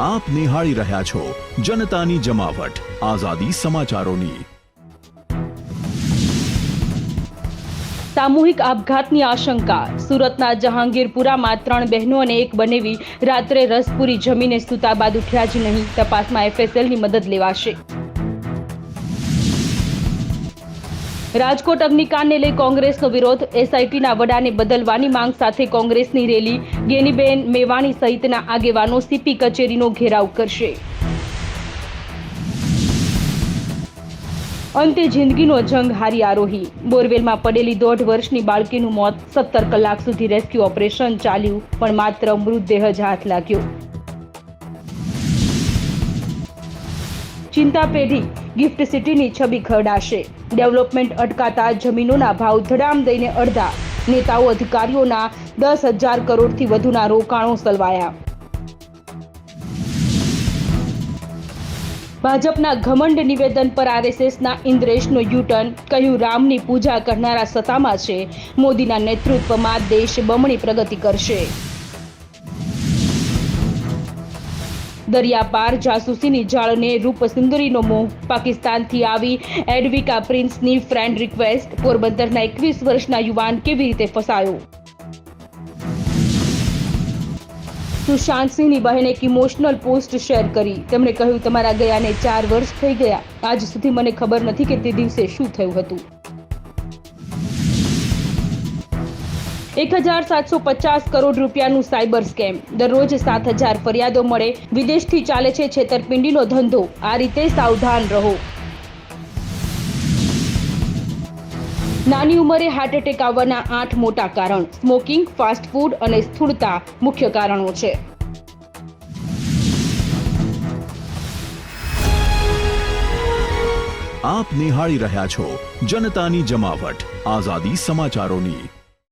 આપ નિહાળી રહ્યા છો જનતાની જમાવટ. આઝાદી સમાચારોની. સામૂહિક આપઘાતની આશંકા. સુરતના જહાંગીરપુરામાં ત્રણ બહેનો અને એક બનેવી રાત્રે રસપુરી જમીને સૂતા બાદ ઉઠ્યા જ નહીં. તપાસમાં એફએસએલની મદદ લેવાશે. રાજકોટ અગ્નિકાંડને લઈ કોંગ્રેસનો વિરોધ. એસઆઈટીના વડાને બદલવાની માંગ સાથે કોંગ્રેસની રેલી. ગેનીબેન મેવાણી સહિતના આગેવાનો સીપી કચેરીનો ઘેરાવ કરશે. અંતે જિંદગીનો જંગ હારી આરોહી. બોરવેલમાં પડેલી દોઢ વર્ષની બાળકીનું મોત. સત્તર કલાક સુધી રેસ્ક્યુ ઓપરેશન ચાલ્યું, પણ માત્ર મૃતદેહ જ હાથ લાગ્યો. ચિંતા પેઢી ગિફ્ટ સિટીની છબી ખરડાશે. ડેવલપમેન્ટ અટકાતા જમીનોના ભાવ ધડામ દઈને અડધા. નેતાઓ, અધિકારીઓના દસ હજાર કરોડથી વધુના રોકાણો સલવાયા. ભાજપના ઘમંડ નિવેદન પર આરએસએસના ઇન્દ્રેશનો યુટર્ન કહ્યું, રામની પૂજા કરનારા સત્તામાં છે. મોદીના નેતૃત્વમાં દેશ બમણી પ્રગતિ કરશે. દરિયા પાર જાસૂસીની જાળને રૂપસુંદરીનો મોહ પાકિસ્તાનથી આવી. એડવિકા પ્રિન્સની ફ્રેન્ડ રિક્વેસ્ટ પોરબંદરના એકવીસ વર્ષના યુવાન કેવી રીતે ફસાયો? સુશાંત સિંહની બહેને એક ઇમોશનલ પોસ્ટ શેર કરી. તેમણે કહ્યું, તમારા ગયાને ચાર વર્ષ થઈ ગયા. આજ સુધી મને ખબર નથી કે તે દિવસે શું થયું હતું. એક હજાર સાતસો પચાસ કરોડ રૂપિયાનું સાયબર સ્કેમ. દરરોજ સાત હજાર ફરિયાદો મળે, વિદેશથી ચાલે છે છેતરપિંડીનો ધંધો. આ રીતે સાવધાન રહો. નાની ઉંમરે હાર્ટ એટેક આવવાના આઠ મોટા કારણ. સ્મોકિંગ ફાસ્ટ ફૂડ અને સ્થૂળતા મુખ્ય કારણો છે. આપ નિહાળી રહ્યા છો જનતાની જમાવટ. આઝાદી સમાચારોની